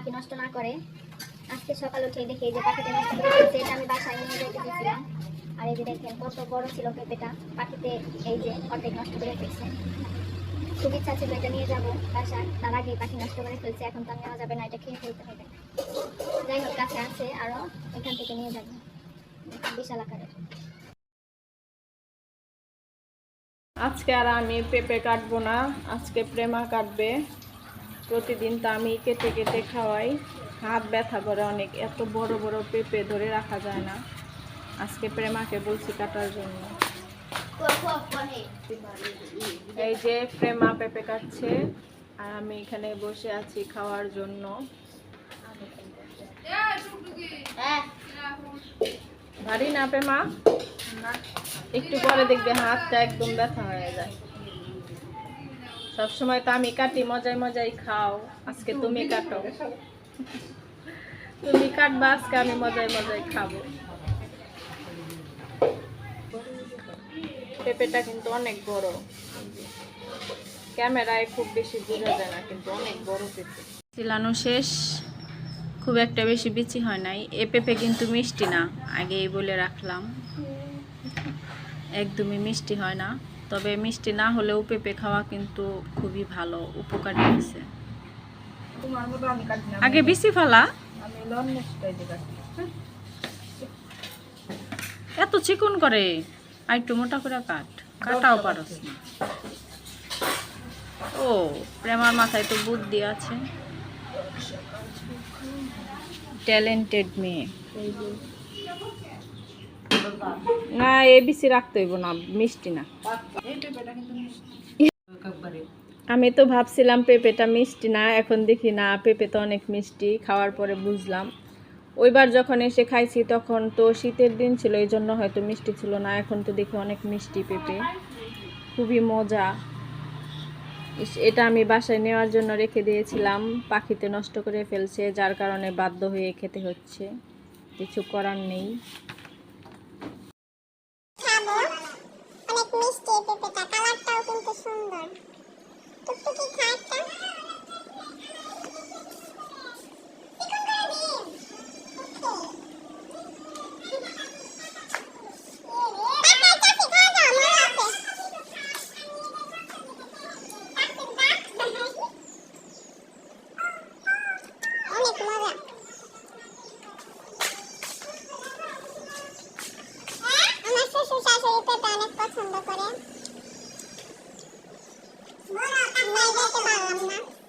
পাখি নষ্ট না করে। আজকে সকাল উঠে দেখি যে পাখিটা নষ্ট করে এটা আমি বাসায় নিয়ে যেতে দিয়েছিলাম আর এই যে দেখেন, কত বড় ছিল পেঁপেটা। পাখিতে এই যে অর্ধেক নষ্ট করে ফেলছে। খুব ইচ্ছা ছিল এটা নিয়ে যাব বাসায়। তার আগেই পাখি নষ্ট করে ফেলছে, এখন তো নেওয়া যাবে না, এটা খেয়ে ফেলতে হবে। যাই হোক, কাছে আছে আরও এখান থেকে নিয়ে যাব। বিশাল আকারের। আজকে আর আমি পেঁপে কাটবো না, আজকে প্রেমা কাটবে। প্রতিদিন তো আমি কেটে কেটে খাওয়াই। হাত ব্যথা করে অনেক, এত বড় বড় পেঁপে ধরে রাখা যায় না। আজকে প্রেমাকে বলছি কাটার জন্য। এই যে প্রেমা পেঁপে কাটছে, আর আমি এখানে বসে আছি খাওয়ার জন্য। ভারী না প্রেমা? একটু পরে দেখবে হাতটা একদম ব্যথা হয়ে যায়। সবসময় তো আমি কাটি, মজায় মজাই খাও। আজকে তুমি কাটো। তুমি কাটবা, আজকে আমি মজায় মজায় খাব। পেঁপেটা কিন্তু অনেক বড়। ক্যামেরায় খুব বেশি বোঝা যায় না, কিন্তু অনেক বড় পেঁপে। চিলানো শেষ। খুব একটা বেশি বিচি হয় নাই। এ পেঁপে কিন্তু মিষ্টি না। আগেই বলে রাখলাম। একদমই মিষ্টি হয় না। তবে মিষ্টি না হলেও পেঁপে খাওয়া কিন্তু খুবই ভালো, উপকারী না আগে বিচি ফালা। এত চিকন করে, আর একটু মোটা করে কাট। কাটাও পারস না। ও, প্রেমার মাথায় তো বুদ্ধি আছে। ট্যালেন্টেড মেয়ে। না এ বিসি রাখতে হইব না, মিষ্টি না। আমি তো ভাবছিলাম পেঁপেটা মিষ্টি না, এখন দেখি না, পেঁপে তো অনেক মিষ্টি, খাওয়ার পরে বুঝলাম। ওইবার যখন এসে খাইছি, তখন তো শীতের দিন ছিল এই জন্য হয়তো মিষ্টি ছিল না, এখন তো দেখি অনেক মিষ্টি পেঁপে। খুবই মজা। এটা আমি বাসায় নেওয়ার জন্য রেখে দিয়েছিলাম, পাখিতে নষ্ট করে ফেলছে, যার কারণে বাধ্য হয়ে খেতে হচ্ছে। কিছু করার নেই। 饱了吗